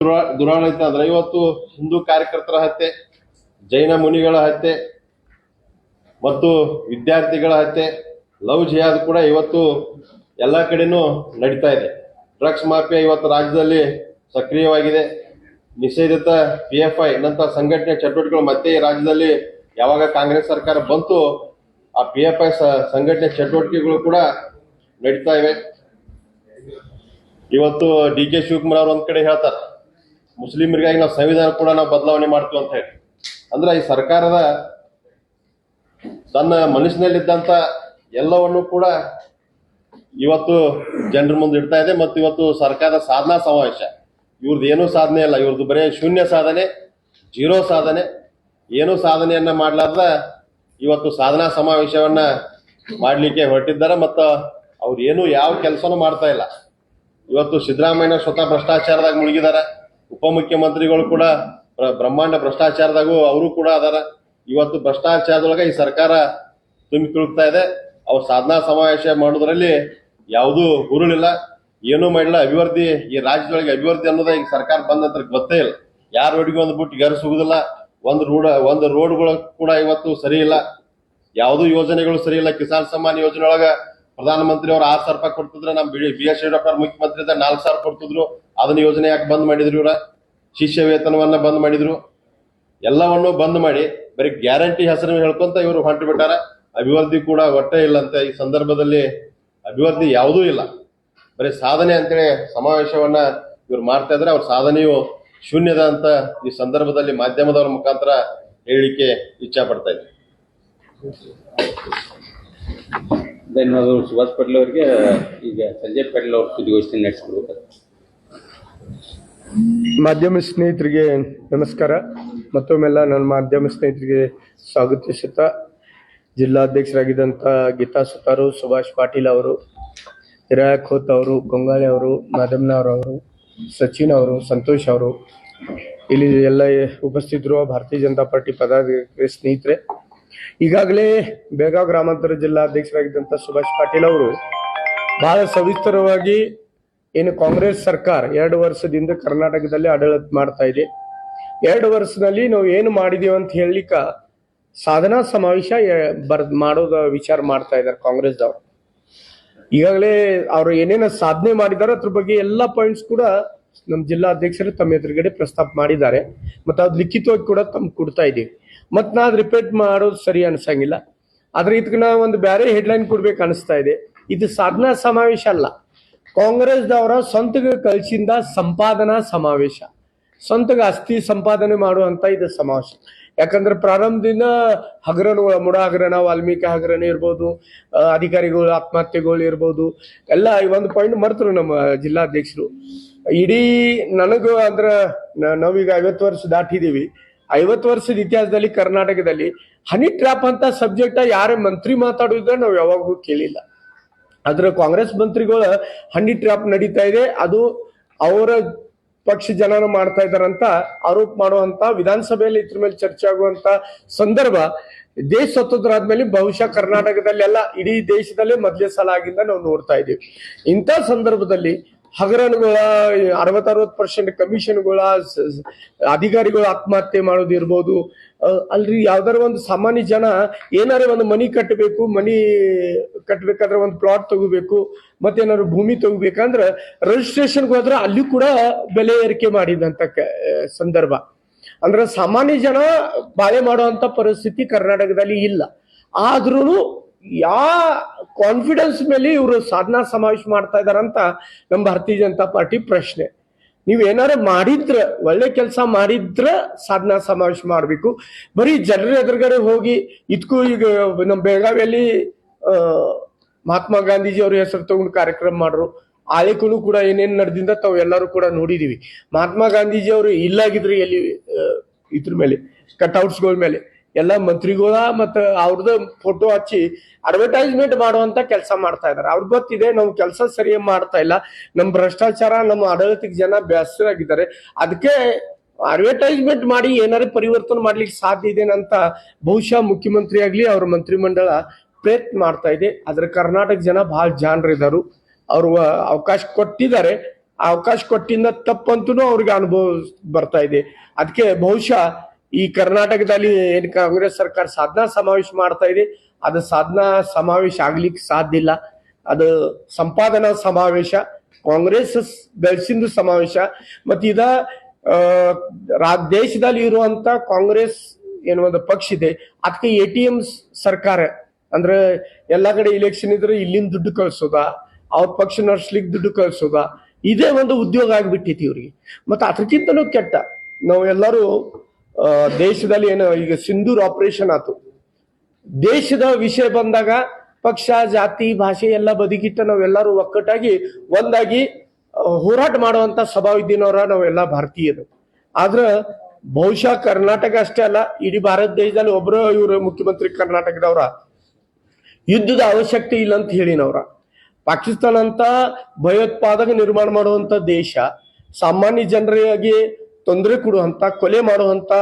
ದುರಾ- ದುರಾಡಳಿತ ಅಂದ್ರೆ ಇವತ್ತು ಹಿಂದೂ ಕಾರ್ಯಕರ್ತರ ಹತ್ಯೆ, ಜೈನ ಮುನಿಗಳ ಹತ್ಯೆ, ಮತ್ತು ವಿದ್ಯಾರ್ಥಿಗಳ ಹತ್ಯೆ, ಲವ್ ಜಿಹಾದ್ ಕೂಡ ಇವತ್ತು ಎಲ್ಲ ಕಡೆನೂ ನಡೀತಾ ಇದೆ. ಡ್ರಗ್ಸ್ ಮಾಫಿಯಾ ಇವತ್ತು ರಾಜ್ಯದಲ್ಲಿ ಸಕ್ರಿಯವಾಗಿದೆ. ನಿಷೇಧಿತ ಪಿ ಎಫ್ ಐ ನಂತರ ಸಂಘಟನೆ ಚಟುವಟಿಕೆಗಳು ಮತ್ತೆ ಈ ರಾಜ್ಯದಲ್ಲಿ ಯಾವಾಗ ಕಾಂಗ್ರೆಸ್ ಸರ್ಕಾರ ಬಂತು, ಆ ಪಿ ಎಫ್ ಐ ಸಂಘಟನೆ ಚಟುವಟಿಕೆಗಳು ಕೂಡ ನಡೀತಾ ಇವೆ. ಇವತ್ತು ಡಿ ಕೆ ಶಿವಕುಮಾರ್ ಅವರು ಒಂದ್ ಕಡೆ ಹೇಳ್ತಾರ. ಮುಸ್ಲಿಮರಿಗಾಗಿ ನಾವು ಸಂವಿಧಾನ ಕೂಡ ನಾವು ಬದಲಾವಣೆ ಮಾಡ್ತೀವಿ ಅಂತ ಹೇಳಿ. ಅಂದ್ರೆ ಈ ಸರ್ಕಾರದ ತನ್ನ ಮನಸ್ಸಿನಲ್ಲಿದ್ದಂತ ಎಲ್ಲವನ್ನು ಕೂಡ ಇವತ್ತು ಜನರ ಮುಂದೆ ಇಡ್ತಾ ಇದೆ ಮತ್ತು ಇವತ್ತು ಸರ್ಕಾರದ ಸಾಧನಾ ಸಮಾವೇಶ. ಇವ್ರದ್ದು ಏನೂ ಸಾಧನೆ ಇಲ್ಲ. ಇವ್ರದ್ದು ಬರೀ ಶೂನ್ಯ ಸಾಧನೆ, ಜೀರೋ ಸಾಧನೆ, ಏನೂ ಸಾಧನೆಯನ್ನ ಮಾಡ್ಲಾರ್ದ ಇವತ್ತು ಸಾಧನಾ ಸಮಾವೇಶವನ್ನ ಮಾಡಲಿಕ್ಕೆ ಹೊರಟಿದ್ದಾರೆ ಮತ್ತು ಅವ್ರು ಏನು ಯಾವ ಕೆಲಸನೂ ಮಾಡ್ತಾ ಇಲ್ಲ. ಇವತ್ತು ಸಿದ್ದರಾಮಯ್ಯ ಸ್ವತಃ ಭ್ರಷ್ಟಾಚಾರದಾಗ ಮುಳುಗಿದಾರ ಉಪಮುಖ್ಯಮಂತ್ರಿಗಳು ಕೂಡ ಬ್ರ- ಬ್ರಹ್ಮಾಂಡ ಭ್ರಷ್ಟಾಚಾರದಾಗೂ ಅವರು ಕೂಡ ಅದಾರ. ಇವತ್ತು ಭ್ರಷ್ಟಾಚಾರದೊಳಗೆ ಈ ಸರ್ಕಾರ ತುಂಬಿ ತುಳುಕ್ತಾ ಇದೆ. ಅವ್ರ ಸಾಧನಾ ಸಮಾವೇಶ ಮಾಡೋದ್ರಲ್ಲಿ ಯಾವುದೂ ಹುರುಳಿಲ್ಲ. ಏನೂ ಮಾಡಿಲ್ಲ. ಅಭಿವೃದ್ಧಿ, ಈ ರಾಜ್ಯದೊಳಗೆ ಅಭಿವೃದ್ಧಿ ಅನ್ನೋದೇ ಈಗ ಸರ್ಕಾರ ಬಂದ ಗೊತ್ತೇ ಇಲ್ಲ. ಯಾರ ರೋಡಿಗೆ ಒಂದು ಬಿಟ್ಟು ಗರ್ ಸಿಗುದಿಲ್ಲ ಒಂದು ರೋಡ್, ಒಂದು ರೋಡ್ಗಳು ಕೂಡ ಇವತ್ತು ಸರಿ ಇಲ್ಲ. ಯಾವುದೂ ಯೋಜನೆಗಳು ಸರಿ ಇಲ್ಲ. ಕಿಸಾನ್ ಸಮ್ಮಾನ್ ಯೋಜನೆ ಒಳಗ ಪ್ರಧಾನಮಂತ್ರಿ ಅವ್ರು ಆರ್ ಸಾವಿರ ರೂಪಾಯಿ ಕೊಡ್ತಿದ್ರೆ ನಮ್ ಬಿ ಎಸ್ ಯಡಿಯೂರಪ್ಪ ಮುಖ್ಯಮಂತ್ರಿ ಇದ್ದಾಗ ನಾಲ್ಕು ಸಾವಿರ ಕೊಡ್ತಿದ್ರು. ಅದನ್ನ ಯೋಜನೆ ಯಾಕೆ ಬಂದ್ ಮಾಡಿದ್ರು ಇವರ? ಶಿಷ್ಯ ವೇತನವನ್ನ ಬಂದ್ ಮಾಡಿದ್ರು. ಎಲ್ಲವನ್ನು ಬಂದ್ ಮಾಡಿ, ಬರೀ ಗ್ಯಾರಂಟಿ ಹೆಸರು ಹೇಳ್ಕೊಂತ ಇವರು ಹೊಂಟು ಬಿಟ್ಟಾರ. ಅಭಿವೃದ್ಧಿ ಕೂಡ ಒಟ್ಟೇ ಇಲ್ಲ ಅಂತ ಈ ಸಂದರ್ಭದಲ್ಲಿ ಅಭಿವೃದ್ಧಿ ಯಾವುದೂ ಇಲ್ಲ. ಬರೀ ಸಾಧನೆ ಅಂತೇಳಿ ಸಮಾವೇಶವನ್ನ ಇವ್ರು ಮಾಡ್ತಾ ಇದ್ರೆ ಅವ್ರ ಸಾಧನೆಯು ಶೂನ್ಯದ ಅಂತ ಈ ಸಂದರ್ಭದಲ್ಲಿ ಮಾಧ್ಯಮದವರ ಮುಖಾಂತರ ಹೇಳಿಕೆ ಇಚ್ಛಾ ಪಡ್ತಾ ಇದ್ದೀನಿ ಅದು ಸುಭಾಷ್ ಪಟೇಲ್ ಅವರಿಗೆ ಈಗ ಸಂಜಯ್ ಪಟೇಲ್ ಅವರು ಸುದ್ದಿಗೋಷ್ಠಿ ನಡೆಸ್ಕೊಡ್ಬೇಕು. ಮಾಧ್ಯಮ ಸ್ನೇಹಿತರಿಗೆ ನಮಸ್ಕಾರ. ಮತ್ತೊಮ್ಮೆಲ್ಲ ನನ್ನ ಮಾಧ್ಯಮ ಸ್ನೇಹಿತರಿಗೆ ಸ್ವಾಗತಿಸುತ್ತಾ ಜಿಲ್ಲಾಧ್ಯಕ್ಷರಾಗಿದ್ದಂಥ ಗೀತಾ ಸುತಾರು, ಸುಭಾಷ್ ಪಾಟೀಲ್ ಅವರು ಹಿರಾಯ ಖೋತ್ ಅವರು, ಗೊಂಗಾಲಿ ಅವರು, ಸಚಿನ್ ಅವರು, ಸಂತೋಷ್ ಅವರು. ಇಲ್ಲಿ ಎಲ್ಲ ಉಪಸ್ಥಿತರು ಭಾರತೀಯ ಜನತಾ ಪಾರ್ಟಿ ಪದಾಧಿಕಾರಿ ಸ್ನೇಹಿತರೆ ಈಗಾಗಲೇ ಬೆಳಗಾವಿ ಗ್ರಾಮಾಂತರ ಜಿಲ್ಲಾಧ್ಯಕ್ಷರಾಗಿದ್ದಂಥ ಸುಭಾಷ್ ಪಾಟೀಲ್ ಅವರು ಬಹಳ ಸವಿಸ್ತರವಾಗಿ ಏನು ಕಾಂಗ್ರೆಸ್ ಸರ್ಕಾರ ಎರಡು ವರ್ಷದಿಂದ ಕರ್ನಾಟಕದಲ್ಲಿ ಆಡಳಿತ ಮಾಡ್ತಾ ಇದೆ. ಎರಡು ವರ್ಷದಲ್ಲಿ ನಾವು ಏನು ಮಾಡಿದೀವಿ ಅಂತ ಹೇಳಲಿಕ್ಕ ಸಾಧನಾ ಸಮಾವೇಶ ಬರ್, ಮಾಡೋದ ವಿಚಾರ ಮಾಡ್ತಾ ಇದ್ದಾರೆ ಕಾಂಗ್ರೆಸ್ದವ್ರು. ಈಗಾಗಲೇ ಅವರು ಏನೇನು ಸಾಧನೆ ಮಾಡಿದ್ದಾರೆ ಅದ್ರ ಬಗ್ಗೆ ಎಲ್ಲ ಪಾಯಿಂಟ್ಸ್ ಕೂಡ ನಮ್ಮ ಜಿಲ್ಲಾ ಅಧ್ಯಕ್ಷರು ತಮ್ಮ ಎದುರುಗಡೆ ಪ್ರಸ್ತಾಪ ಮಾಡಿದ್ದಾರೆ. ಮತ್ತು ಅದು ಲಿಖಿತವಾಗಿ ಕೂಡ ತಮ್ಗೆ ಕೊಡ್ತಾ ಇದ್ದೀವಿ. ಮತ್ತು ನಾ ರಿಪೀಟ್ ಮಾಡೋದು ಸರಿ ಅನ್ಸಂಗಿಲ್ಲ. ಆದ್ರೆ ಇದಕ್ಕೆ ನಾ ಒಂದು ಬೇರೆ ಹೆಡ್ಲೈನ್ ಕೊಡ್ಬೇಕು ಅನಿಸ್ತಾ ಇದೆ. ಇದು ಸಾಧನಾ ಸಮಾವೇಶ ಅಲ್ಲ. ಕಾಂಗ್ರೆಸ್ದವರ ಸ್ವಂತಗೆ ಕಲ್ಸಿಂದ ಸಂಪಾದನಾ ಸಮಾವೇಶ. ಸ್ವಂತಗೆ ಆಸ್ತಿ ಸಂಪಾದನೆ ಮಾಡುವಂತ ಇದು ಸಮಾವೇಶ. ಯಾಕಂದ್ರೆ ಪ್ರಾರಂಭದಿಂದ ಹಗರಣಗಳ ಮುಡ ಹಗರಣ ವಾಲ್ಮೀಕಿ ಹಗರಣ ಇರ್ಬೋದು ಅಧಿಕಾರಿಗಳು ಆತ್ಮಹತ್ಯೆಗಳು ಇರ್ಬೋದು, ಎಲ್ಲ ಈ ಒಂದು ಪಾಯಿಂಟ್ ಮರ್ತರು ನಮ್ಮ ಜಿಲ್ಲಾಧ್ಯಕ್ಷರು. ಇಡೀ ನನಗೂ ಅಂದ್ರೆ ನಾವೀಗ ಐವತ್ತು ವರ್ಷ ದಾಟಿದೀವಿ ಐವತ್ತು ವರ್ಷದ ಇತಿಹಾಸದಲ್ಲಿ ಕರ್ನಾಟಕದಲ್ಲಿ ಹನಿ ಟ್ರ್ಯಾಪ್ ಅಂತ ಸಬ್ಜೆಕ್ಟ್ ಯಾರೇ ಮಂತ್ರಿ ಮಾತಾಡೋದ್ರ ನಾವು ಯಾವಾಗೂ ಕೇಳಿಲ್ಲ. ಆದ್ರೆ ಕಾಂಗ್ರೆಸ್ ಮಂತ್ರಿಗಳ ಹನಿ ಟ್ರ್ಯಾಪ್ ನಡೀತಾ ಇದೆ. ಅದು ಅವರ ಪಕ್ಷ ಜನನ ಮಾಡ್ತಾ ಇದಾರಂತ ಆರೋಪ ಮಾಡುವಂತ ವಿಧಾನಸಭೆಯಲ್ಲಿ ಇದ್ರ ಮೇಲೆ ಚರ್ಚೆ ಆಗುವಂತ ಸಂದರ್ಭ ದೇಶ ಸ್ವತಂತ್ರ ಆದ್ಮೇಲೆ ಬಹುಶಃ ಕರ್ನಾಟಕದಲ್ಲೆಲ್ಲ ಇಡೀ ದೇಶದಲ್ಲೇ ಮೊದಲೇ ಸಲ ಆಗಿಂದ ನಾವು ನೋಡ್ತಾ ಇದ್ದೀವಿ. ಇಂಥ ಸಂದರ್ಭದಲ್ಲಿ ಹಗರಣಗಳ ಅರವತ್ತರವತ್ತು ಪರ್ಸೆಂಟ್ ಕಮಿಷನ್ಗಳ ಅಧಿಕಾರಿಗಳು ಆತ್ಮಹತ್ಯೆ ಮಾಡೋದಿರ್ಬೋದು ಅಲ್ರಿ ಯಾವ್ದಾರ ಒಂದು ಸಾಮಾನ್ಯ ಜನ ಏನಾರ ಒಂದು ಮನಿ ಕಟ್ಟಬೇಕು, ಮನಿ ಕಟ್ಟಬೇಕಾದ್ರೆ ಒಂದು ಪ್ಲಾಟ್ ತಗೋಬೇಕು, ಮತ್ತೇನಾದ್ರು ಭೂಮಿ ತಗೋಬೇಕಂದ್ರೆ ರಿಜಿಸ್ಟ್ರೇಷನ್ಗೆ ಹೋದ್ರೆ ಅಲ್ಲಿ ಕೂಡ ಬೆಲೆ ಏರಿಕೆ ಮಾಡಿದಂತ ಸಂದರ್ಭ. ಅಂದ್ರೆ ಸಾಮಾನ್ಯ ಜನ ಬಾಳೆ ಮಾಡುವಂತ ಪರಿಸ್ಥಿತಿ ಕರ್ನಾಟಕದಲ್ಲಿ ಇಲ್ಲ. ಆದ್ರೂ ಯಾ ಕಾನ್ಫಿಡೆನ್ಸ್ ಮೇಲೆ ಇವರು ಸಾಧನಾ ಸಮಾವೇಶ ಮಾಡ್ತಾ ಇದಾರಂತ ನಮ್ಮ ಭಾರತೀಯ ಜನತಾ ಪಾರ್ಟಿ ಪ್ರಶ್ನೆ. ನೀವು ಏನಾರ ಮಾಡಿದ್ರ, ಒಳ್ಳೆ ಕೆಲಸ ಮಾಡಿದ್ರ ಸಾಧನಾ ಸಮಾವೇಶ ಮಾಡಬೇಕು. ಬರೀ ಜನರ ಎದುರುಗಡೆ ಹೋಗಿ ಇದಕ್ಕೂ ಈಗ ನಮ್ಮ ಬೆಳಗಾವಿಯಲ್ಲಿ ಮಹಾತ್ಮ ಗಾಂಧೀಜಿ ಅವ್ರ ಹೆಸರು ತಗೊಂಡು ಕಾರ್ಯಕ್ರಮ ಮಾಡ್ರು. ಆಳಿಕೂ ಕೂಡ ಏನೇನು ನಡೆದಿಂದ ತಾವು ಎಲ್ಲರೂ ಕೂಡ ನೋಡಿದೀವಿ. ಮಹಾತ್ಮ ಗಾಂಧೀಜಿ ಅವರು ಇಲ್ಲಾಗಿದ್ರು ಎಲ್ಲಿ ಇದ್ರ ಮೇಲೆ ಕಟ್ಔಟ್ಸ್ಗಳ ಮೇಲೆ. ಎಲ್ಲ ಮಂತ್ರಿಗಳ ಮತ್ತು ಅವ್ರದ್ದು ಫೋಟೋ ಹಚ್ಚಿ ಅಡ್ವರ್ಟೈಸ್ಮೆಂಟ್ ಮಾಡುವಂತ ಕೆಲಸ ಮಾಡ್ತಾ ಇದ್ದಾರೆ ಅವ್ರಿಗೆ ಗೊತ್ತಿದೆ ನಾವು ಕೆಲಸ ಸರಿಯಾಗಿ ಮಾಡ್ತಾ ಇಲ್ಲ. ನಮ್ಮ ಭ್ರಷ್ಟಾಚಾರ ನಮ್ಮ ಆಡಳಿತಕ್ಕೆ ಜನ ಬೇಸರಾಗಿದ್ದಾರೆ ಅದಕ್ಕೆ ಅಡ್ವರ್ಟೈಸ್ಮೆಂಟ್ ಮಾಡಿ ಏನಾರ ಪರಿವರ್ತನೆ ಮಾಡ್ಲಿಕ್ಕೆ ಸಾಧ್ಯ ಇದೆ ಅಂತ ಬಹುಶಃ ಮುಖ್ಯಮಂತ್ರಿ ಆಗಲಿ, ಅವ್ರ ಮಂತ್ರಿಮಂಡಲ ಪ್ರಯತ್ನ ಮಾಡ್ತಾ ಇದೆ. ಆದ್ರೆ ಕರ್ನಾಟಕ ಜನ ಬಹಳ ಜಾಣರಿದ್ದಾರು ಅವ್ರು ಅವಕಾಶ ಕೊಟ್ಟಿದ್ದಾರೆ. ಆ ಅವಕಾಶ ಕೊಟ್ಟಿಂದ ತಪ್ಪಂತೂ ಅವ್ರಿಗೆ ಅನುಭವ ಬರ್ತಾ ಇದೆ. ಅದಕ್ಕೆ ಬಹುಶಃ ಈ ಕರ್ನಾಟಕದಲ್ಲಿ ಏನ್ ಕಾಂಗ್ರೆಸ್ ಸರ್ಕಾರ ಸಾಧನಾ ಸಮಾವೇಶ ಮಾಡ್ತಾ ಇದೆ, ಅದು ಸಾಧನಾ ಸಮಾವೇಶ ಆಗ್ಲಿಕ್ಕೆ ಸಾಧ್ಯ ಇಲ್ಲ. ಅದು ಸಂಪಾದನಾ ಸಮಾವೇಶ, ಕಾಂಗ್ರೆಸ್ ಬೆಳೆಸಿಂದು ಸಮಾವೇಶ, ಮತ್ತ ಇದ ದೇಶದಲ್ಲಿ ಇರುವಂತ ಕಾಂಗ್ರೆಸ್ ಏನು ಒಂದು ಪಕ್ಷ ಇದೆ ಅದಕ್ಕೆ ಎ ಟಿ ಎಂ ಸರ್ಕಾರ, ಅಂದ್ರೆ ಎಲ್ಲಾ ಕಡೆ ಇಲೆಕ್ಷನ್ ಇದ್ರೆ ಇಲ್ಲಿಂದ ದುಡ್ಡು ಕಳ್ಸೋದ, ಅವ್ರ ಪಕ್ಷ ನಡ್ಸ್ಲಿಕ್ಕೆ ದುಡ್ಡು ಕಳ್ಸೋದ, ಇದೇ ಒಂದು ಉದ್ಯೋಗ ಆಗ್ಬಿಟ್ಟೈತಿ ಇವ್ರಿಗೆ. ಮತ್ತೆ ಅದಕ್ಕಿಂತಲೂ ಕೆಟ್ಟ, ನಾವು ಎಲ್ಲರೂ ದೇಶದಲ್ಲಿ ಏನು ಈಗ ಸಿಂಧೂರ್ ಆಪರೇಷನ್ ಆತು. ದೇಶದ ವಿಷಯ ಬಂದಾಗ ಪಕ್ಷ, ಜಾತಿ, ಭಾಷೆ ಎಲ್ಲ ಬದಿಗಿಟ್ಟ ನಾವೆಲ್ಲರೂ ಒಕ್ಕಟ್ಟಾಗಿ ಒಂದಾಗಿ ಹೋರಾಟ ಮಾಡುವಂತ ಸ್ವಭಾವ ಇದ್ದೀನವ್ರ ನಾವೆಲ್ಲ ಭಾರತೀಯರು. ಆದ್ರ ಬಹುಶಃ ಕರ್ನಾಟಕ ಅಷ್ಟೇ ಅಲ್ಲ, ಇಡೀ ಭಾರತ ದೇಶದಲ್ಲಿ ಒಬ್ಬರು ಇವರು ಮುಖ್ಯಮಂತ್ರಿ ಕರ್ನಾಟಕದವ್ರ. ಯುದ್ಧದ ಅವಶ್ಯಕತೆ ಇಲ್ಲ ಅಂತ ಹೇಳಿನವ್ರ. ಪಾಕಿಸ್ತಾನ ಅಂತ ಭಯೋತ್ಪಾದಕ ನಿರ್ಮಾಣ ಮಾಡುವಂತ ದೇಶ, ಸಾಮಾನ್ಯ ಜನರಿಗೆ ತೊಂದರೆ ಕೊಡುವಂತ, ಕೊಲೆ ಮಾಡುವಂತ,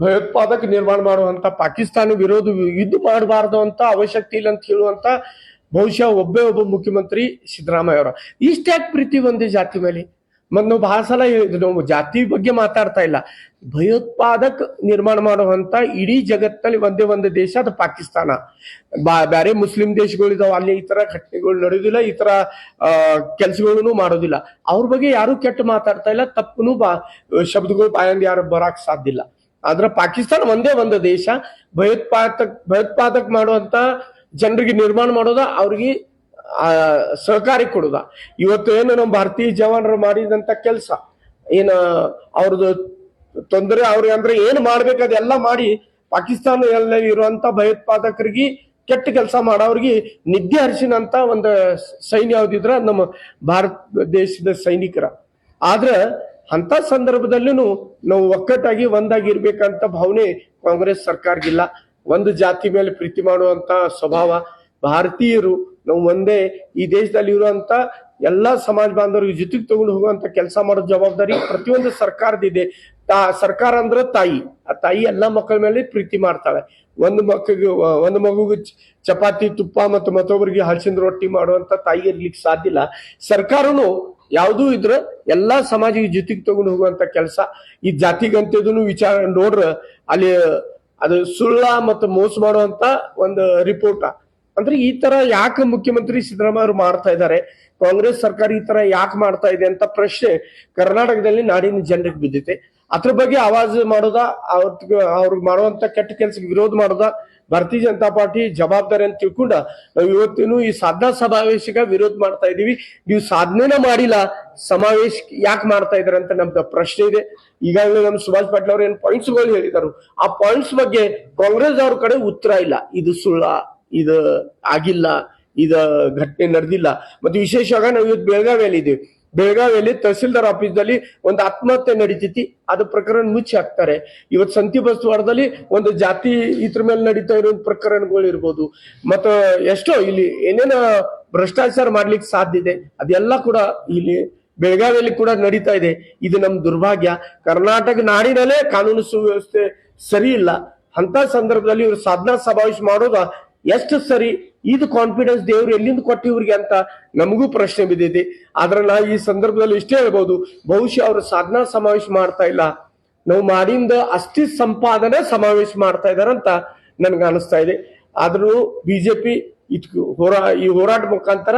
ಭಯೋತ್ಪಾದಕ ನಿರ್ಮಾಣ ಮಾಡುವಂತ, ಪಾಕಿಸ್ತಾನ ವಿರೋಧ ಯುದ್ಧ ಮಾಡಬಾರ್ದು ಅಂತ ಅವಶ್ಯಕತೆ ಇಲ್ಲ ಅಂತ ಹೇಳುವಂತ, ಬಹುಶಃ ಒಬ್ಬೇ ಒಬ್ಬ ಮುಖ್ಯಮಂತ್ರಿ ಸಿದ್ದರಾಮಯ್ಯ ಅವರ. ಇಷ್ಟ್ಯಾಕ್ ಪ್ರೀತಿ ಒಂದೇ ಜಾತಿ ಮೇಲೆ? ಮತ್ ನಾವು ಬಹಳ ಸಲ ನಾವು ಜಾತಿ ಬಗ್ಗೆ ಮಾತಾಡ್ತಾ ಇಲ್ಲ. ಭಯೋತ್ಪಾದಕ ನಿರ್ಮಾಣ ಮಾಡುವಂತ ಇಡೀ ಜಗತ್ತಲ್ಲಿ ಒಂದೇ ಒಂದು ದೇಶ, ಅದು ಪಾಕಿಸ್ತಾನ. ಬಾ ಬೇರೆ ಮುಸ್ಲಿಂ ದೇಶಗಳಿದಾವೆ, ಅಲ್ಲಿ ಈ ತರ ಘಟನೆಗಳು ನಡೆಯೋದಿಲ್ಲ ಈ ತರ ಕೆಲಸಗಳನ್ನು ಮಾಡೋದಿಲ್ಲ. ಅವ್ರ ಬಗ್ಗೆ ಯಾರು ಕೆಟ್ಟ ಮಾತಾಡ್ತಾ ಇಲ್ಲ, ತಪ್ಪನು ಬಾ ಶಬ್ದಗಳು ಬಾಯಂದ ಯಾರು ಬರಕ್ ಸಾಧ್ಯ ಇಲ್ಲ. ಆದ್ರೆ ಪಾಕಿಸ್ತಾನ ಒಂದೇ ಒಂದು ದೇಶ ಭಯೋತ್ಪಾದಕ ಭಯೋತ್ಪಾದಕ ಮಾಡುವಂತ ಜನರಿಗೆ ನಿರ್ಮಾಣ ಮಾಡೋದ ಅವ್ರಿಗೆ ಸಹಕಾರಿ ಕೊಡುದ. ಇವತ್ತು ಏನು ನಮ್ಮ ಭಾರತೀಯ ಜವಾನರು ಮಾಡಿದಂತ ಕೆಲಸ. ಏನ ಅವ್ರದ್ದು ತೊಂದರೆ ಅವ್ರಿಗೆ ಅಂದ್ರೆ ಏನ್ ಮಾಡ್ಬೇಕು ಅದೆಲ್ಲ ಮಾಡಿ ಪಾಕಿಸ್ತಾನ ಇರುವಂತ ಭಯೋತ್ಪಾದಕರಿಗೆ ಕೆಟ್ಟ ಕೆಲಸ ಮಾಡೋರಿಗೆ ನಿದ್ದೆ ಹರಿಸಿನಂತ ಒಂದು ಸೈನ್ಯ ಯಾವ್ದಿದ್ರ ನಮ್ಮ ಭಾರತ ದೇಶದ ಸೈನಿಕರ. ಆದ್ರ ಅಂತ ಸಂದರ್ಭದಲ್ಲೂ ನಾವು ಒಕ್ಕಟ್ಟಾಗಿ ಒಂದಾಗಿರ್ಬೇಕಂತ ಭಾವನೆ ಕಾಂಗ್ರೆಸ್ ಸರ್ಕಾರಗಿಲ್ಲ. ಒಂದು ಜಾತಿ ಮೇಲೆ ಪ್ರೀತಿ ಮಾಡುವಂತ ಸ್ವಭಾವ ಭಾರತೀಯರು ನಾವು ಒಂದೇ ಈ ದೇಶದಲ್ಲಿ ಇರುವಂತ ಎಲ್ಲಾ ಸಮಾಜ ಬಾಂಧವರಿಗೆ ಜೊತೆಗೆ ತಗೊಂಡು ಹೋಗುವಂತ ಕೆಲಸ ಮಾಡೋ ಜವಾಬ್ದಾರಿ ಪ್ರತಿಯೊಂದು ಸರ್ಕಾರದಿದೆ ತಾ, ಸರ್ಕಾರ ಅಂದ್ರೆ ತಾಯಿ. ಆ ತಾಯಿ ಎಲ್ಲಾ ಮಕ್ಕಳ ಮೇಲೆ ಪ್ರೀತಿ ಮಾಡ್ತಾಳೆ. ಒಂದು ಮಕ್ಕಳಿಗೆ ಒಂದು ಮಗುಗೆ ಚಪಾತಿ, ತುಪ್ಪ ಮತ್ತು ಮತ್ತೊಬ್ಬರಿಗೆ ಹಲಸಿನ ರೊಟ್ಟಿ ಮಾಡುವಂತ ತಾಯಿ ಇರ್ಲಿಕ್ಕೆ ಸಾಧ್ಯ ಇಲ್ಲ. ಸರ್ಕಾರನು ಯಾವುದೂ ಇದ್ರ ಎಲ್ಲಾ ಸಮಾಜ ಜೊತೆಗೆ ತಗೊಂಡು ಹೋಗುವಂತ ಕೆಲಸ. ಈ ಜಾತಿಗಂತದನ್ನು ವಿಚಾರ ನೋಡ್ರ ಅಲ್ಲಿ ಅದು ಸುಳ್ಳ ಮತ್ತು ಮೋಸ ಮಾಡುವಂತ ಒಂದು ರಿಪೋರ್ಟ್. ಅಂದ್ರೆ ಈ ತರ ಯಾಕೆ ಮುಖ್ಯಮಂತ್ರಿ ಸಿದ್ದರಾಮಯ್ಯ ಅವರು ಮಾಡ್ತಾ ಇದ್ದಾರೆ? ಕಾಂಗ್ರೆಸ್ ಸರ್ಕಾರ ಈ ತರ ಯಾಕೆ ಮಾಡ್ತಾ ಇದೆ ಅಂತ ಪ್ರಶ್ನೆ ಕರ್ನಾಟಕದಲ್ಲಿ ನಾಡಿನ ಜನರಿಗೆ ಬಿದ್ದಿದೆ. ಅದ್ರ ಬಗ್ಗೆ ಆವಾಜ್ ಮಾಡೋದ? ಅವ್ರಿಗೆ ಅವ್ರಿಗೆ ಮಾಡುವಂತ ಕೆಟ್ಟ ಕೆಲ್ಸಕ್ಕೆ ವಿರೋಧ ಮಾಡೋದ? ಭಾರತೀಯ ಜನತಾ ಪಾರ್ಟಿ ಜವಾಬ್ದಾರಿ ಅಂತ ತಿಳ್ಕೊಂಡ ನಾವು ಇವತ್ತಿನೂ ಈ ಸಾಧನಾ ಸಮಾವೇಶಕ್ಕೆ ವಿರೋಧ ಮಾಡ್ತಾ ಇದೀವಿ ನೀವು ಸಾಧನೆನ ಮಾಡಿಲ್ಲ, ಸಮಾವೇಶ ಯಾಕೆ ಮಾಡ್ತಾ ಇದಾರೆ ಅಂತ ನಮ್ದು ಪ್ರಶ್ನೆ ಇದೆ. ಈಗಾಗಲೇ ನಮ್ಮ ಸುಭಾಷ್ ಪಾಟೀಲ್ ಅವ್ರು ಏನ್ ಪಾಯಿಂಟ್ಸ್ ಹೇಳಿದಾರು. ಆ ಪಾಯಿಂಟ್ಸ್ ಬಗ್ಗೆ ಕಾಂಗ್ರೆಸ್ ಅವ್ರ ಕಡೆ ಉತ್ತರ ಇಲ್ಲ. ಇದು ಸುಳ್ಳ. ಇದು ಆಗಿಲ್ಲ, ಇದ ಘಟನೆ ನಡೆದಿಲ್ಲ. ಮತ್ತೆ ವಿಶೇಷವಾಗಿ ನಾವು ಇವತ್ತು ಬೆಳಗಾವಿಯಲ್ಲಿ ಇದ್ದೀವಿ ಬೆಳಗಾವಿಯಲ್ಲಿ ತಹಸೀಲ್ದಾರ್ ಆಫೀಸ್ದಲ್ಲಿ ಒಂದು ಆತ್ಮಹತ್ಯೆ ನಡೀತೈತಿ ಅದು ಪ್ರಕರಣ ಮುಚ್ಚಿ ಹಾಕ್ತಾರೆ. ಇವತ್ತು ಸಂತಿ ಬಸ್ವಾರದಲ್ಲಿ ಒಂದು ಜಾತಿ ಇದ್ರ ಮೇಲೆ ನಡೀತಾ ಇರೋ ಪ್ರಕರಣಗಳು ಇರ್ಬೋದು. ಮತ್ತು ಎಷ್ಟೋ ಇಲ್ಲಿ ಏನೇನ ಭ್ರಷ್ಟಾಚಾರ ಮಾಡ್ಲಿಕ್ಕೆ ಸಾಧ್ಯ ಇದೆ. ಅದೆಲ್ಲ ಕೂಡ ಇಲ್ಲಿ ಬೆಳಗಾವಿಯಲ್ಲಿ ಕೂಡ ನಡೀತಾ ಇದೆ. ಇದು ನಮ್ಮ ದುರ್ಭಾಗ್ಯ. ಕರ್ನಾಟಕ ನಾಡಿನಲ್ಲೇ ಕಾನೂನು ಸುವ್ಯವಸ್ಥೆ ಸರಿ ಇಲ್ಲ. ಅಂತ ಸಂದರ್ಭದಲ್ಲಿ ಇವರು ಸಾಧನಾ ಸಮಾವೇಶ ಮಾಡೋದ? ಎಷ್ಟು ಸರಿ ಇದು ಕಾನ್ಫಿಡೆನ್ಸ್ ದೇವ್ರು ಎಲ್ಲಿಂದ ಕೊಟ್ಟು ಇವ್ರಿಗೆ ಅಂತ ನಮಗೂ ಪ್ರಶ್ನೆ ಬಿದ್ದಿದೆ. ಆದ್ರೆ ನಾ ಈ ಸಂದರ್ಭದಲ್ಲಿ ಇಷ್ಟೇ ಹೇಳ್ಬೋದು, ಬಹುಶಃ ಅವರು ಸಾಧನಾ ಸಮಾವೇಶ ಮಾಡ್ತಾ ಇಲ್ಲ. ನಾವು ಮಾಡಿಂದ ಅಸ್ಥಿ ಸಂಪಾದನೆ ಸಮಾವೇಶ ಮಾಡ್ತಾ ಇದಾರಂತ ನನ್ಗೆ ಅನಿಸ್ತಾ ಇದೆ. ಆದ್ರೂ ಬಿಜೆಪಿ ಇದ್ ಹೋರಾ, ಈ ಹೋರಾಟ ಮುಖಾಂತರ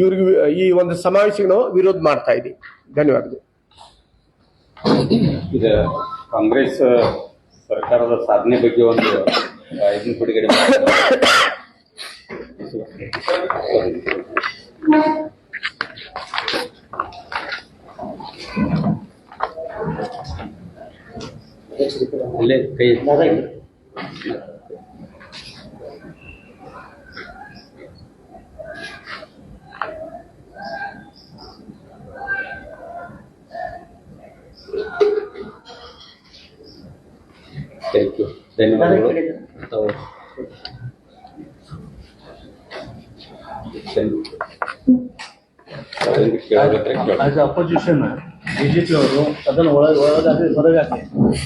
ಇವ್ರಿಗೆ ಈ ಒಂದು ಸಮಾವೇಶಕ್ಕೆ ವಿರೋಧ ಮಾಡ್ತಾ ಇದೆ. ಧನ್ಯವಾದಗಳು. ಇದು ಕಾಂಗ್ರೆಸ್ ಸರ್ಕಾರದ ಸಾಧನೆ ಬಗ್ಗೆ ಒಂದು ಬಿಡುಗಡೆ ಮಾಡ್ತಾರೆ. ಅಲ್ಲೇ ಕೈ ಥ್ಯಾಂಕ್ ಯು ಧನ್ಯವಾದಗಳು ತಾವು ಅದನ್ನ ಕೇಳಬೇಕಾದ್ರೆ ಕೇಳಿ. ಆಸ್ ಅಪೋಸಿಷನ್ ಬಿಜೆಪಿ ಅವರು ಅದನ್ನು ಒಳಗೆ ಒಳಗಾಗಿ ಹೊರಗಾಗಿ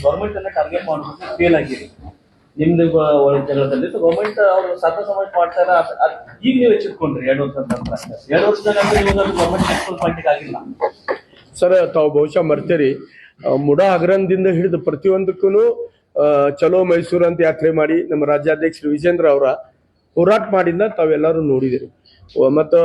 ಗೌರ್ಮೆಂಟ್ ಅನ್ನ ಟಾರ್ಗೆಟ್ ಮಾಡೋದಕ್ಕೆ ಫೇಲ್ ಆಗಿರಿ ನಿಮ್ದು ಜಗಳದಲ್ಲಿ ಗೌರ್ಮೆಂಟ್ ಅವರು ಸತ ಸಮಾಜ ಮಾಡ್ತಾರ. ಈಗ ನೀವು ಎಚ್ಚೆತ್ಕೊಂಡ್ರಿ ಎರಡು ವರ್ಷದ ನಂತರ. ಎರಡು ವರ್ಷದ ನಂತರ ನೀವು ಗೌರ್ಮೆಂಟ್ ಸಕ್ಸಸ್ಫುಲ್ ಮಾಡ್ಲಿಕ್ಕೆ ಆಗಿಲ್ಲ. ಸರ್, ತಾವು ಬಹುಶಃ ಮರ್ತೀರಿ. ಮುಡಾ ಮುಡ ಹಗರಣದಿಂದ ಹಿಡಿದು ಪ್ರತಿಯೊಂದಕ್ಕೂ ಚಲೋ ಮೈಸೂರು ಅಂತ ಯಾತ್ರೆ ಮಾಡಿ ನಮ್ಮ ರಾಜ್ಯಾಧ್ಯಕ್ಷ ವಿಜೇಂದ್ರ ಅವರ ಹೋರಾಟ ಮಾಡಿದ್ನ ತಾವೆಲ್ಲರೂ ನೋಡಿದಿರಿ. ಮತ್ತು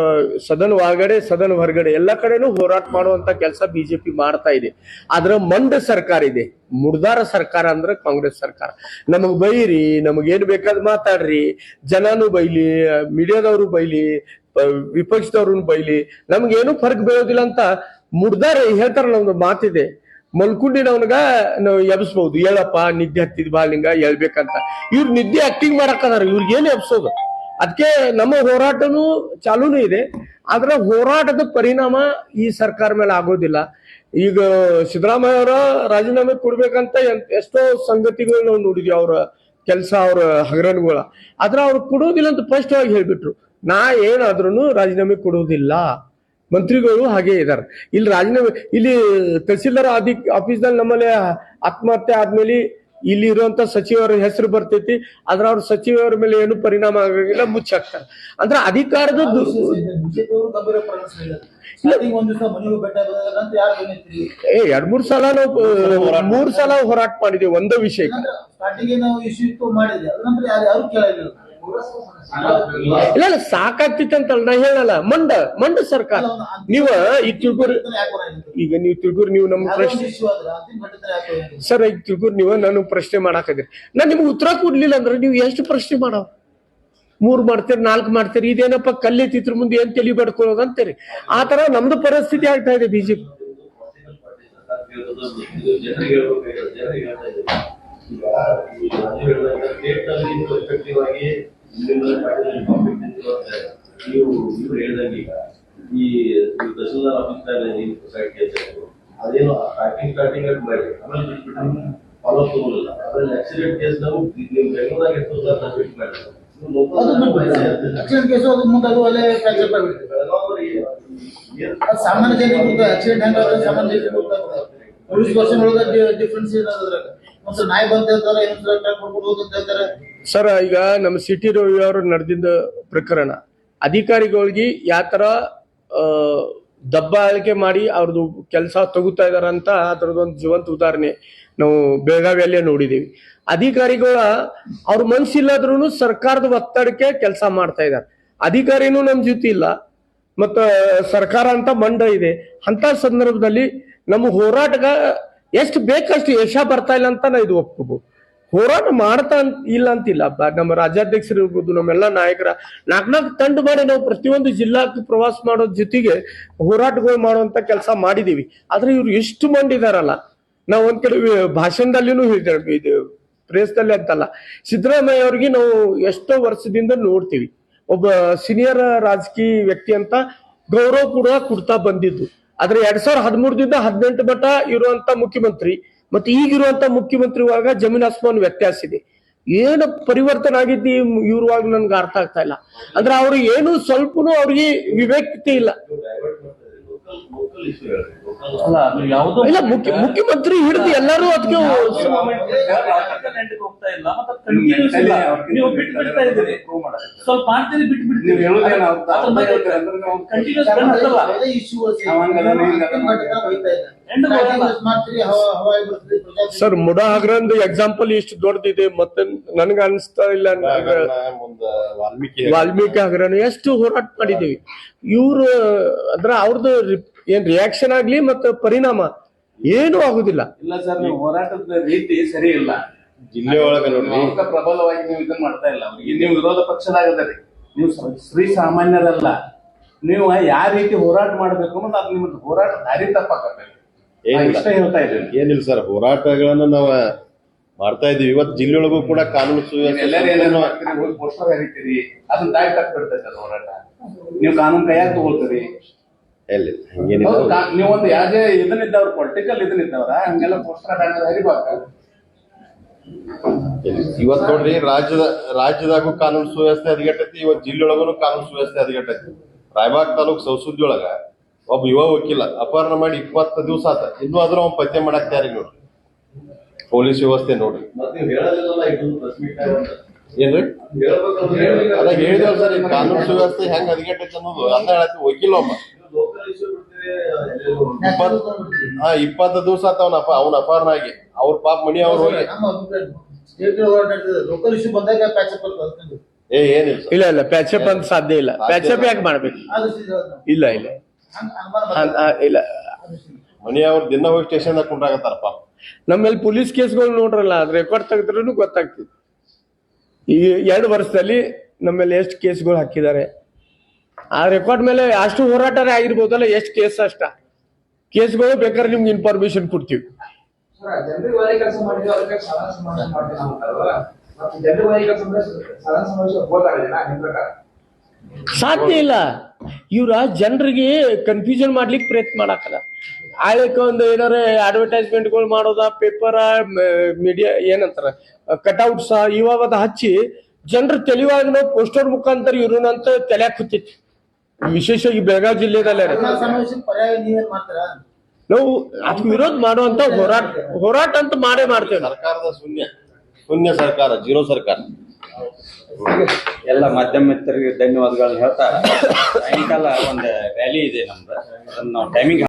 ಸದನ ಒಳಗಡೆ, ಸದನ ಹೊರಗಡೆ ಎಲ್ಲ ಕಡೆನೂ ಹೋರಾಟ ಮಾಡುವಂತ ಕೆಲಸ ಬಿಜೆಪಿ ಮಾಡ್ತಾ ಇದೆ. ಆದ್ರ ಮಂಡ ಸರ್ಕಾರ ಇದೆ. ಮುಡ್ದಾರ ಸರ್ಕಾರ ಅಂದ್ರೆ ಕಾಂಗ್ರೆಸ್ ಸರ್ಕಾರ. ನಮಗ್ ಬೈರಿ ನಮಗೇನ್ ಬೇಕಾದ್ ಮಾತಾಡ್ರಿ. ಜನನು ಬೈಲಿ, ಮೀಡಿಯಾದವರು ಬೈಲಿ ವಿಪಕ್ಷದವ್ರು ಬೈಲಿ. ನಮ್ಗೇನು ಫರ್ಕ್ ಬೀಳೋದಿಲ್ಲ ಅಂತ ಮುಡ್ದಾರ ಹೇಳ್ತಾರಲ್ಲ ಒಂದು ಮಾತಿದೆ. ಮಲ್ಕೊಂಡಿನವನ್ಗ ನಾವು ಎಬ್ಸ್ಬಹುದು ಹೇಳಪ್ಪ, ನಿದ್ದೆ ಹತ್ತಿದ್ ಬಾಲಿಂಗ ಹೇಳ್ಬೇಕಂತ. ಇವ್ರು ನಿದ್ದೆ ಆಕ್ಟಿಂಗ್ ಮಾಡಕ್ಕದಾರ, ಇವ್ರಿಗೆ ಏನು ಎಬ್ಸೋದು? ಅದಕ್ಕೆ ನಮ್ಮ ಹೋರಾಟನೂ ಚಾಲೂನು ಇದೆ. ಆದ್ರೆ ಹೋರಾಟದ ಪರಿಣಾಮ ಈ ಸರ್ಕಾರ ಮೇಲೆ ಆಗೋದಿಲ್ಲ. ಈಗ ಸಿದ್ದರಾಮಯ್ಯ ಅವರ ರಾಜೀನಾಮೆ ಕೊಡ್ಬೇಕಂತ ಎಷ್ಟೋ ಸಂಗತಿಗಳು ನಾವು ನೋಡಿದ್ವಿ ಅವ್ರ ಕೆಲಸ, ಅವ್ರ ಹಗರಣಗಳ. ಆದ್ರೆ ಅವ್ರು ಕೊಡೋದಿಲ್ಲ ಅಂತ ಸ್ಪಷ್ಟವಾಗಿ ಹೇಳ್ಬಿಟ್ರು. ನಾ ಏನಾದ್ರೂ ರಾಜೀನಾಮೆ ಕೊಡುವುದಿಲ್ಲ ಮಂತ್ರಿಗಳು ಹಾಗೆ ಇದ್ದಾರೆ ಇಲ್ಲಿ ರಾಜೀನಾಮೆ ಇಲ್ಲಿ ತಹಸೀಲ್ದಾರ್ ಅಧಿ ಆಫೀಸ್ನಲ್ಲಿ ನಮ್ಮಲ್ಲಿ ಆತ್ಮಹತ್ಯೆ ಆದ್ಮೇಲೆ ಇಲ್ಲಿ ಇರುವಂತ ಸಚಿವರ ಹೆಸರು ಬರ್ತೈತಿ ಆದ್ರೆ ಅವ್ರ ಸಚಿವರ ಮೇಲೆ ಏನು ಪರಿಣಾಮ ಆಗಂಗಿಲ್ಲ ಮುಚ್ಚಾಕ್ತಾರೆ ಅಂದ್ರೆ ಅಧಿಕಾರದ ಏ ಎರಡ್ ಮೂರ್ ಸಲ ನಾವು ಮೂರ್ ಸಲ ಹೋರಾಟ ಮಾಡಿದೀವಿ. ಒಂದೇ ವಿಷಯಕ್ಕೆ. ಇಲ್ಲ ಇಲ್ಲ ಸಾಕಾಗ್ತಿತ್ತಂತಲ್ಲ ನಾ ಹೇಳಲ್ಲ ಮಂಡ ಮಂಡ ಸರ್ಕಾರ ನೀವ ಈ ತಿಳ್ಕೂರ್ ಈಗ ನೀವು ತಿಳ್ಕೂರ್ ನೀವು ನಮ್ಮ ಪ್ರಶ್ನೆ? ಸರ್ ಈಗ ತಿಳ್ಕೂರ್ ನೀವು ನಾನು ಪ್ರಶ್ನೆ ಮಾಡಾಕದ್ರಿ ನಾನು ನಿಮ್ಗೆ ಉತ್ತರ ಕೊಡ್ಲಿಲ್ಲ ಅಂದ್ರೆ ನೀವು ಎಷ್ಟು ಪ್ರಶ್ನೆ ಮಾಡವ ಮೂರ್ ಮಾಡ್ತೀರಿ ನಾಲ್ಕು ಮಾಡ್ತೀರಿ ಇದೇನಪ್ಪ ಕಲ್ಲೆತ್ತಿದ್ರ ಮುಂದೆ ಏನ್ ತಲಿ ಬಡ್ಕೊಳ್ಳೋದು ಅಂತೀರಿ ಆ ತರ ನಮ್ದು ಪರಿಸ್ಥಿತಿ ಆಗ್ತಾ ಇದೆ ಬಿಜೆಪಿ ಜನರಿಗೆ ಹೇಳ್ಬೇಕಾಗಿರೋದು ಜನರಿಗೆ ಹೇಳ್ತಾ ಇದ್ದಾರೆ ಈಗ ನೀವು ಈ ತಹಸೀಲ್ದಾರ್ ನೀವು ಅದೇನು ಸ್ಟಾರ್ಟಿಂಗ್ ಸ್ಟಾರ್ಟಿಂಗ್ ಆಗಿ ಫಾಲೋ ತಗೋಲಿಲ್ಲ ಅದ್ರಲ್ಲಿ ಆಕ್ಸಿಡೆಂಟ್ ಕೇಸ್ ನಾವು ನೀವು ಬೆಂಗಳೂರಾಗ ಎಷ್ಟು ಸರ್ ಬಿಟ್ಟು ಮಾಡಿ ಆಕ್ಸಿಡೆಂಟ್ ಕೇಸು ಅದು ಮುಂದೆ ಅದು ಅಲ್ಲೇ ಫ್ರಾಕ್ಚರ್ ಆಗ್ಬಿಡ್ತದೆ ಅದು ಸಾಮಾನ್ಯ ಜನರಿಗೆ ಆಕ್ಸಿಡೆಂಟ್ ಹೆಂಗ ಸಾಮಾನ್ಯ ಜನರಿಗೆ ಗೊತ್ತಾಗ್ತದೆ ಪೊಲೀಸ್ ಪರ್ಸನ್ ಒಳಗೆ ಡಿಫ್ರೆನ್ಸ್ ಒಂದು ನಾಯಿ ಸರ್, ಈಗ ನಮ್ಮ ಸಿಟಿ ರವಿ ಅವರು ನಡೆದಿದ್ದ ಪ್ರಕರಣ, ಅಧಿಕಾರಿಗಳಿಗೆ ಯಾವ ದಬ್ಬ ದಬ್ಬಾಳಿಕೆ ಮಾಡಿ ಅವ್ರದ್ದು ಕೆಲಸ ತಗೋತಾ ಇದಾರಂತ ಅದ್ರದ್ದೊಂದು ಜೀವಂತ ಉದಾಹರಣೆ ನಾವು ಬೆಳಗಾವಿಯಲ್ಲೇ ನೋಡಿದ್ದೀವಿ. ಅಧಿಕಾರಿಗಳ, ಅವ್ರ ಮನ್ಸಿಲ್ಲಾದ್ರೂ ಸರ್ಕಾರದ ಒತ್ತಡಕ್ಕೆ ಕೆಲಸ ಮಾಡ್ತಾ ಇದ್ದಾರೆ ಅಧಿಕಾರಿನೂ ನಮ್ಮ ಜೊತೆ ಇಲ್ಲ, ಮತ್ತ ಸರ್ಕಾರ ಅಂತ ಮಂಡ ಇದೆ. ಅಂತ ಸಂದರ್ಭದಲ್ಲಿ ನಮ್ಮ ಹೋರಾಟಗ ಎಷ್ಟು ಬೇಕಷ್ಟು ಯಶ ಬರ್ತಾ ಇಲ್ಲ ಅಂತ ನಾ ಇದು ಒಪ್ಕೋಬಹುದು. ಹೋರಾಟ ಮಾಡ್ತಾ ಇಲ್ಲ ಅಂತಿಲ್ಲ. ನಮ್ಮ ರಾಜ್ಯಾಧ್ಯಕ್ಷರು ಇರ್ಬೋದು, ನಮ್ಮೆಲ್ಲ ನಾಯಕರ ನಾಲ್ಕು ನಾಲ್ಕು ತಂಡ ಮಾಡಿ ನಾವು ಪ್ರತಿಯೊಂದು ಜಿಲ್ಲಾಕ್ಕೆ ಪ್ರವಾಸ ಮಾಡೋ ಜೊತೆಗೆ ಹೋರಾಟಗಳು ಮಾಡುವಂತ ಕೆಲಸ ಮಾಡಿದೀವಿ. ಆದ್ರೆ ಇವ್ರು ಎಷ್ಟು ಮಂಡಿದಾರಲ್ಲ. ನಾವು ಒಂದ್ ಕಡೆ ಭಾಷಣದಲ್ಲಿನೂ ಹೇಳಿದ್ದೇವೆ, ಇದು ಪ್ರೇಸ್ದಲ್ಲಿ ಅಂತಲ್ಲ. ಸಿದ್ದರಾಮಯ್ಯ ಅವ್ರಿಗೆ ನಾವು ಎಷ್ಟೋ ವರ್ಷದಿಂದ ನೋಡ್ತೀವಿ. ಒಬ್ಬ ಸೀನಿಯರ್ ರಾಜಕೀಯ ವ್ಯಕ್ತಿ ಅಂತ ಗೌರವ ಕೂಡ ಕೊಡ್ತಾ ಬಂದಿದ್ದು. ಆದ್ರೆ ಎರಡ್ ಸಾವಿರದ ಹದಿಮೂರದಿಂದ ಹದಿನೆಂಟು ಮಟ್ಟ ಇರುವಂತ ಮುಖ್ಯಮಂತ್ರಿ ಮತ್ತೆ ಈಗಿರುವಂತ ಮುಖ್ಯಮಂತ್ರಿ ಒಳಗ ಜಮೀನ್ ಆಸ್ಮಾನ್ ವ್ಯತ್ಯಾಸ ಇದೆ. ಏನು ಪರಿವರ್ತನೆ ಆಗಿದ್ದು ಇವ್ರವಾಗ ನನ್ಗೆ ಅರ್ಥ ಆಗ್ತಾ ಇಲ್ಲ. ಅಂದ್ರೆ ಅವ್ರಿಗೆ ಏನು ಸ್ವಲ್ಪನೂ ಅವ್ರಿಗೆ ವಿವೇಕತೆ ಇಲ್ಲ. ಇಲ್ಲ ಮುಖ್ಯ ಮುಖ್ಯಮಂತ್ರಿ ಹಿಡಿದು ಎಲ್ಲರೂ ಅದಕ್ಕೆ ಹೋಗ್ತಾ ಇಲ್ಲ ಮತ್ತೆ ಕಂಟಿನ್ಯೂಸ್ ಇಲ್ಲ. ನೀವು ಬಿಟ್ಟು ಬಿಡ್ತಾ ಇದ್ದೀರಿ. ಸ್ವಲ್ಪ ಮಾಡ್ತೀರಿ ಬಿಟ್ಟು ಸರ್ ಮುಡ ಹಗ್ರಂದು ಎಕ್ಸಾಂಪಲ್ ಇಷ್ಟು ದೊಡ್ಡದಿದೆ ಮತ್ತೆ ನನ್ಗೆ ಅನಿಸ್ತಾ ಇಲ್ಲ ವಾಲ್ಮೀಕಿ ಹಗರಣ ಎಷ್ಟು ಹೋರಾಟ ಮಾಡಿದೀವಿ ಇವ್ರು ಅಂದ್ರ ಅವ್ರದ್ದು ಏನ್ ರಿಯಾಕ್ಷನ್ ಆಗ್ಲಿ ಮತ್ತೆ ಪರಿಣಾಮ ಏನು ಆಗುದಿಲ್ಲ. ಇಲ್ಲ ಸರ್ ನೀವು ಹೋರಾಟದ ರೀತಿ ಸರಿ ಇಲ್ಲ. ಜಿಲ್ಲೆ ಒಳಗ ಪ್ರಬಲವಾಗಿ ನೀವು ಇದನ್ನ ಮಾಡ್ತಾ ಇಲ್ಲ. ಅವ್ರಿಗೆ ನೀವು ವಿರೋಧ ಪಕ್ಷದಾಗದರಿ ನೀವು ಶ್ರೀ ಸಾಮಾನ್ಯರಲ್ಲ. ನೀವು ಯಾವ ರೀತಿ ಹೋರಾಟ ಮಾಡ್ಬೇಕು ಅನ್ನೋದು ಅದು ನಿಮ್ದು ಹೋರಾಟ ದಾರಿ ತಪ್ಪಾಕತ್ತೆ ಏನಿಲ್ಲ. ಇಷ್ಟ ಹೇಳ್ತಾ ಇದ್ದೀನಿ. ಏನಿಲ್ಲ ಸರ್ ಹೋರಾಟಗಳನ್ನ ನಾವು ಮಾಡ್ತಾ ಇದೀವಿ ಇವತ್ತು ಜಿಲ್ಲೆಯೊಳಗೂ ಕೂಡ ಕಾನೂನು ಸುವ್ಯವಸ್ಥೆ ಎಲ್ಲರೂ ಏನೇನು ಮಾಡ್ತೀರಿ ಹೋಗಿ ಪೋಸ್ಟರ್ ಹರಿತೀರಿ ಅದನ್ನ ದಾರಿ ತಪ್ಪು ಬಿಡ್ತೈತೆ ಅದು ಹೋರಾಟ. ನೀವು ಕಾನೂನು ಕೈಯಾಗ ತಗೊಳ್ತೀರಿ. ಎಲ್ಲಿ ಹಂಗೇನಿಲ್ಲ. ಹೌದು, ಕಾ- ನೀವು ಒಂದು ಯಾವ್ದೇ ಇದನ್ನಿದ್ದವ್ರು ಪೊಲಿಟಿಕಲ್ ಇದನ್ನಿದ್ದವ್ರ ಹಂಗೆಲ್ಲ ಪೋಸ್ಟರ್ ಬ್ಯಾನರ್ ಹರಿಬಾರ್ದು ಇವತ್ ನೋಡ್ರಿ ರಾಜ್ಯದ ರಾಜ್ಯದಾಗೂ ಕಾನೂನು ಸುವ್ಯವಸ್ಥೆ ಹದಗೆಟ್ಟೈತಿ ಇವತ್ ಜಿಲ್ಲೆಯೊಳಗೂ ಕಾನೂನು ಸುವ್ಯವಸ್ಥೆ ಹದಗೆಟ್ಟೈತಿ ರಾಯಬಾಗ್ ತಾಲೂಕ್ ಸೌಸುದ್ದಿ ಒಳಗ ಒಬ್ಬ ಯುವ ವಕೀಲ ಅಪಹರಣ ಮಾಡಿ ಇಪ್ಪತ್ತು ದಿವಸ ಆತ. ಇನ್ನೂ ಆದ್ರೂ ಅವ್ನು ಪತ್ತೆ ಮಾಡಕ್ ತಯಾರಿ ನೋಡ್ರಿ ಪೊಲೀಸ್ ವ್ಯವಸ್ಥೆ ನೋಡ್ರಿ ಮತ್ತೆ ನೀವು ಹೇಳೋದಿಲ್ಲಲ್ಲ ಇದು ಪ್ರೆಸ್ ಮೀಟ್ ಅಂತ. ಏನ್ರಿ ಅದ ಹೇಳಿದೇವ್ ಸರ್ ಈ ಕಾನೂನು ಸುವ್ಯವಸ್ಥೆ ಹೆಂಗ್ ಹದಗೆಟ್ಟೈತೆ ಅನ್ನೋದು. ಅಂತ ಹೇಳತ್ತಿ ವಕೀಲ ಒಬ್ಬ. ಹಾ ಇಪ್ಪತ್ತು ದಿವಸ ಆತವನಪ್ಪ ಅವ್ನ ಅಪಹರಣ ಆಗಿ. ಅವ್ರ ಪಾಪ ಮನಿ ಅವ್ರು ಹೋಗಿ. ಏ ಏನಿಲ್ಲ ಇಲ್ಲ ಇಲ್ಲ ಪ್ಯಾಚಪ್ ಅಂತ ಸಾಧ್ಯ ಇಲ್ಲ. ಪ್ಯಾಚಪ್ ಯಾಕೆ ಮಾಡ್ಬೇಕು. ಇಲ್ಲ ಇಲ್ಲ. ಇಲ್ಲ ಮನೆಯವ್ರು ದೃಷ್ಟಿಯಿಂದ. ಮನಿ ಅವ್ರ ದಿನ ಹೋಗಿ ಸ್ಟೇಷನ್ ಕುಂಡ್ರಾಗತ್ತಾರಪ್ಪ. ನಮ್ಮಲ್ಲಿ ಪೊಲೀಸ್ ಕೇಸ್ಗಳು ನೋಡ್ರಲ್ಲ ಅದ್ ರೆಕಾರ್ಡ್ ತೆಗೆದ್ರೂ ಗೊತ್ತಾಗ್ತಿತ್ತು. ಈ ಎರಡು ವರ್ಷದಲ್ಲಿ ನಮ್ಮಲ್ಲಿ ಎಷ್ಟು ಕೇಸ್ಗಳು ಹಾಕಿದ್ದಾರೆ. ಆ ರೆಕಾರ್ಡ್ ಮೇಲೆ ಅಷ್ಟು ಹೋರಾಟನೇ ಆಗಿರ್ಬೋದಲ್ಲ ಎಷ್ಟು ಕೇಸ್ ಅಷ್ಟ. ಕೇಸ್ಗಳು ಬೇಕಾದ್ರೆ ನಿಮ್ಗೆ ಇನ್ಫಾರ್ಮೇಶನ್ ಕೊಡ್ತೀವಿ. ಕೆಲಸ ಸಾಧ್ಯ ಇಲ್ಲ. ಇವ್ರ ಜನರಿಗೆ ಕನ್ಫ್ಯೂಷನ್ ಮಾಡ್ಲಿಕ್ಕೆ ಪ್ರಯತ್ನ ಮಾಡಕ್ಕಲ್ಲ ಆಳಕ್ಕೆ ಒಂದು ಏನಾರ ಅಡ್ವರ್ಟೈಸ್ಮೆಂಟ್ಗಳು ಮಾಡೋದ ಪೇಪರ್ ಮೀಡಿಯಾ ಏನಂತಾರ ಕಟ್ಔಟ್ಸ್ ಇವಾಗ ಅದ ಹಚ್ಚಿ ಜನರು ತೆಲಿವಾಗ ನಾವು ಪೋಸ್ಟರ್ ಮುಖಾಂತರ ಇವ್ರನ್ನಂತ ತಲೆ ಕೂತಿತ್ತು ವಿಶೇಷವಾಗಿ ಬೆಳಗಾವಿ ಜಿಲ್ಲೆದಲ್ಲೇ ನಾವು ಅದಕ್ಕೆ ವಿರೋಧ ಮಾಡುವಂತ ಹೋರಾಟ ಹೋರಾಟ ಅಂತ ಮಾಡೇ ಮಾಡ್ತೇವೆ ಸರ್ಕಾರದ ಶೂನ್ಯ ಶೂನ್ಯ ಸರ್ಕಾರ, ಜೀರೋ ಸರ್ಕಾರ. ಎಲ್ಲ ಮಾಧ್ಯಮ ಮಿತ್ರರಿಗೆ ಧನ್ಯವಾದಗಳನ್ನ ಹೇಳ್ತಾ ಸಾಯಂಕಾಲ ಒಂದು ರ್ಯಾಲಿ ಇದೆ ನಮ್ದು. ಅದನ್ನ ನಾವು ಟೈಮಿಂಗ್